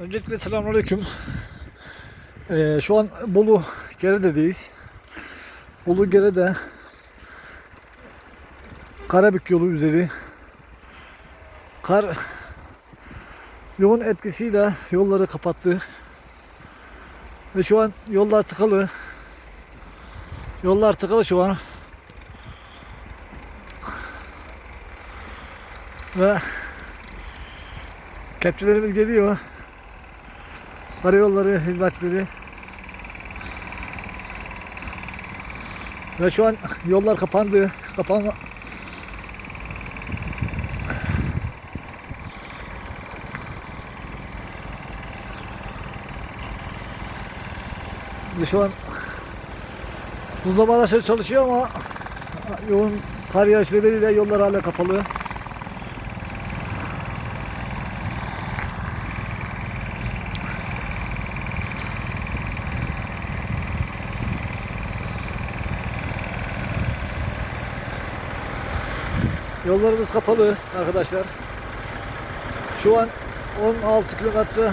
Öncelikle selamünaleyküm. Ee, şu an Bolu Gerede'deyiz. Bolu Gerede Karabük yolu üzeri kar yoğun etkisiyle yolları kapattı. Ve şu an yollar tıkalı. Yollar tıkalı şu an. Ve kepçelerimiz geliyor. Karayolları hizmetçileri. Ve şu an yollar kapandı. Kapanma. Ve şu an buzlama araçları çalışıyor ama yoğun kar yağış nedeniyle yollar hala kapalı. Yollarımız kapalı arkadaşlar. Şu an 16 kilometre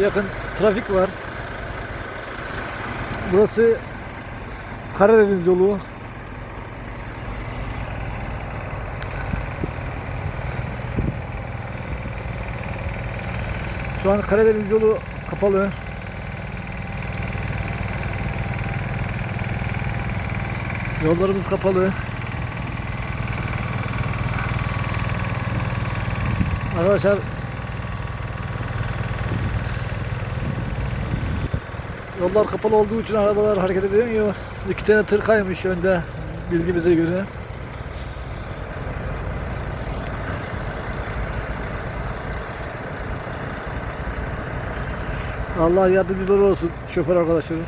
yakın trafik var. Burası Karadeniz yolu. Şu an Karadeniz yolu kapalı. Yollarımız kapalı. Arkadaşlar Yollar kapalı olduğu için arabalar hareket edemiyor. İki tane tır kaymış önde bilgimize göre. Allah yardımcıları olsun şoför arkadaşlarım.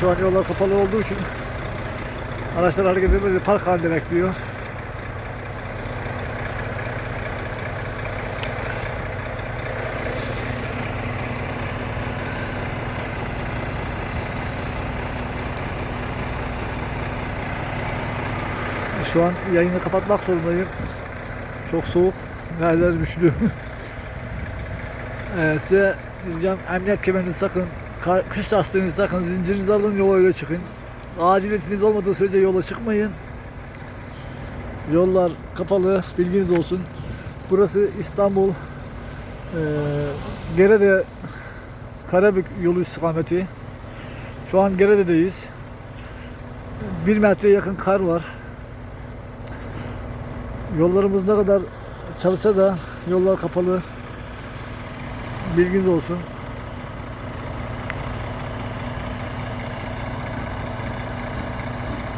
Şu an yollar kapalı olduğu için araçlar hareket edemedi. Park halinde bekliyor. Şu an yayını kapatmak zorundayım. Çok soğuk. Yerler üşüdü. evet, size diyeceğim emniyet kemerini sakın. Kış lastiğinizi takın. Zincirinizi alın yola öyle çıkın. Aciliyetiniz olmadığı sürece yola çıkmayın. Yollar kapalı. Bilginiz olsun. Burası İstanbul. Ee, Gerede Karabük yolu istikameti. Şu an Gerede'deyiz. Bir metre yakın kar var. Yollarımız ne kadar çalışsa da yollar kapalı. Bilginiz olsun.